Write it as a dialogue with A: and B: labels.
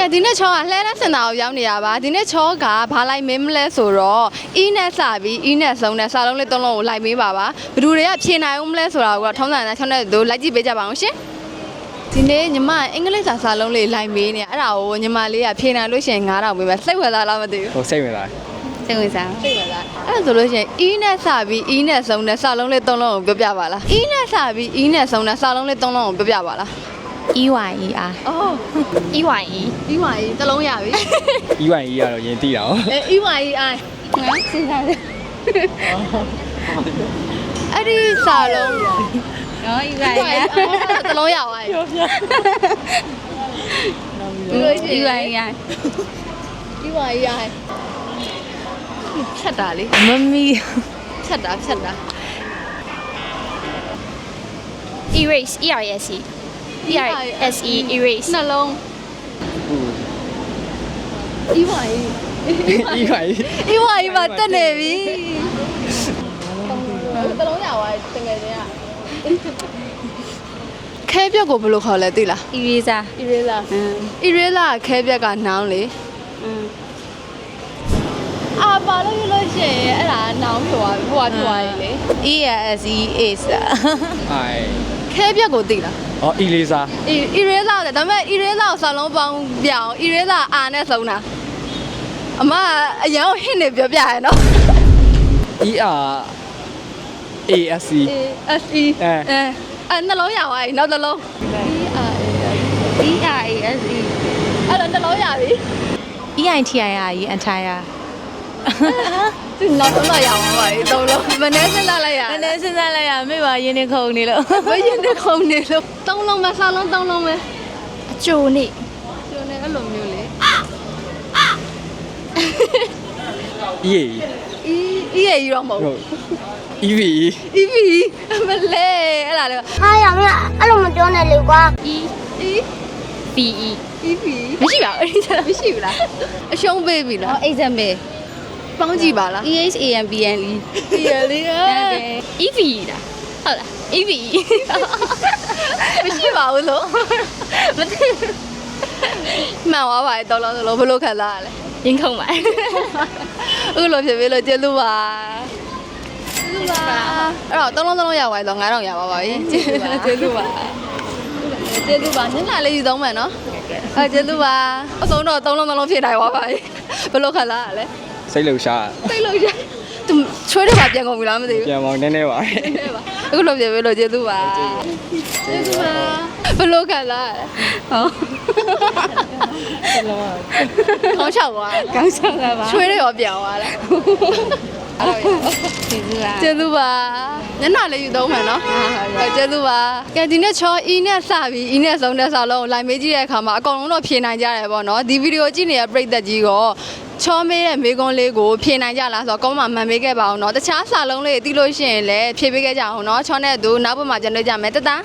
A: ကဲဒီနေ့ချောကလှဲတဲ့စင်တာကိုရောက်နေရပါဒီနေ့ချောကဘာလိုက်မင်းမလဲဆိုတော့အီးနဲ့စပြီးအီးနဲ့ဆုံးနဲ့စာလုံးလေးသုံးလုံးကိုလိုက်မေးပါပါဘယ်သူတွေကဖြေနိုင်အောင်မလဲဆိုတာကိုတော့ထုံးစံနဲ့ချောင်းတဲ့သူလိုက်ကြည့်ပေးကြပါအောင်ရှင်ဒီနေ့ညီမအင်္ဂလိပ်စာစာလုံးလေးလိုက်မေးနေအဲ့ဒါကိုညီမလေးကဖြေနိုင်လို့ရှိရင်9000ပေးမယ်စိတ်ဝင်စားလားမသိဘူး
B: ဟိုစိတ်ဝင်စား
C: စိတ်ဝင်စား
A: စိတ်ဝင်စားအဲ့ဒါဆိုလို့ရှိရင်အီးနဲ့စပြီးအီးနဲ့ဆုံးနဲ့စာလုံးလေးသုံးလုံးကိုပြောပြပါလားအီးနဲ့စပြီးအီးနဲ့ဆုံးနဲ့စာလုံးလေးသုံးလုံးကိုပြောပြပါလား
C: E Y E R
A: အော်
C: E Y E
A: ပြီးပါပြီတစ်လုံးရပြီ
B: အီဝိုင်ကြီးကတော့ရင်တိတာ哦
A: အဲ EYEI
C: ငါစဉ်းစားတယ်
A: အဲ့ဒီစာလုံး
C: နော် E Y E R
A: တစ်လုံးရသွားပြီ
C: E Y E R
A: EYEI ဖြတ်တာလေ
C: မမီ
A: ဖြတ်တာဖြတ်တာ
C: erase E R S E E R S E erase
A: နှလုံး EYE
B: အီဝိုင်ကြီး
A: EYE ပါတက်နေပြီတစ်လုံးရသွားပြီတကယ်ချင်းကခဲပြက်ကိုဘယ်လိုခေါ်လဲသိလား
C: eraser
A: eraser
C: อืม
A: eraser ခဲပြက်ကနောင်လေ
C: อืม
A: အာပါလို့ရလို့ရှိရင်အဲ့ဒါနောင်ဖြစ်သွားပြီဟိုကဖြစ်သွားပြီလေ
C: E R S E is
B: အိုင်
A: ခဲပြက်ကိုသိလား
B: ဟောအီလေးစား
A: အီအီရဲလာတယ်ဒါပေမဲ့အီရဲလာကိုစာလုံးပေါင်းပြအောင်အီရဲလာအာနဲ့ဆုံးတာအမကအရန်ကိုဟင့်နေပြောပြရနော်
B: E R A S C
A: S E
B: အဲ
A: အဲအဲနှလုံးရသွားပြီနောက်တစ်လုံး E R A
C: E R A S E
A: အဲ့တော့နှလုံးရပြီ
C: E I T I R E entire
A: သူနောက်ဆုံးတော့ရအောင်ပါပြီသုံးလုံးမနေ့စလာလိုက်ရ
C: နည်းနည်းစဉ်းစားလိုက်ရမေ့ပါရင်းနေခုန်နေလို့
A: ဘယ်ရင်တခုံနေလို့သုံးလုံးပဲစာလုံးသုံးလုံးပဲ
C: အကျိုးနေ
A: ကျိုးနေအဲ့လိုမျိုးလေ
B: E A
A: အီအီရကြီးတော့မဟုတ်
B: ဟုတ် E V E
A: အီဗီမလဲအဲ့ဒါလေ
D: ဟာရမအဲ့လိုမပြောနဲ့လေကွာ
C: E
A: အီ
C: B E
A: အီဗီမရှိပါဘူးအဲ့ဒီစားမရှိဘူးလားအရှုံးပေးပြီလား
C: ဟော example
A: ပေါ င်းကြည့်ပါလား
C: E H A M B N E
A: ဒီရလေးက
C: E V လားဟုတ်လား E V
A: မရှိပါဘူးလို့
C: မသိ
A: မှန်သွားပါတယ်တော်လုံးတော်လုံးဘယ်လိုခံစားရလဲ
C: ရင်ခုန်ပါ
A: အခုလိုဖြစ်ပြီးလို့ကျေးဇူးပါကျေးဇူးပါအဲ့တော့သုံးလုံးသုံးလုံးရပါတော့9000ရပါပါပြီကျေးဇူးပါကျေးဇူးပါညနေလေးယူသုံးမယ်နော်အဲကျေးဇူးပါအဆုံးတော့သုံးလုံးသုံးလုံးဖြစ်နိုင်သွားပါပြီဘယ်လိုခံစားရလဲ
B: စိတ်လှုပ်ရှား
A: သိလို့ရသူချွေးတွေပါပြန်ကုန်ပြီလားမသိဘူး
B: ပြန်မောင်းနည်းနည်းပါ
A: အခုလိုဖြစ်ပြီးလို့ကျေးဇူးပါကျေးဇူးပါဘယ်လိုခံစားရလဲ
C: ဟုတ်
A: ခေါင်းလျှောက်သွား
C: ကောင်းဆောင်တာပါ
A: ချွေးတွေရောပြန်သွားလားအဲ့တော့
C: ကျေးဇူးပါ
A: ကျေးဇူးပါညနာလေးယူသုံးမယ်နော်ဟုတ်ကျေးဇူးပါကဲဒီနေ့ချောအီနဲ့စပြီးအီနဲ့ဆုံးတဲ့စာလုံးကိုလိုက်မေးကြည့်တဲ့အခါမှာအကုန်လုံးတော့ဖြေနိုင်ကြတယ်ပေါ့နော်ဒီဗီဒီယိုကြည့်နေတဲ့ပရိသတ်ကြီးက ချောမေးတဲ့မေးခွန်းလေးကိုဖြေနိုင်ကြလားဆိုတော့ကောင်းမှမှန်မေးခဲ့ပါအောင်နော်တခြားစာလုံးလေးသိလို့ရှိရင်လည်းဖြေပေးခဲ့ကြအောင်နော်ချောနဲ့သူနောက်ဘက်မှာကျွန်တော်ကြမယ်တတန်း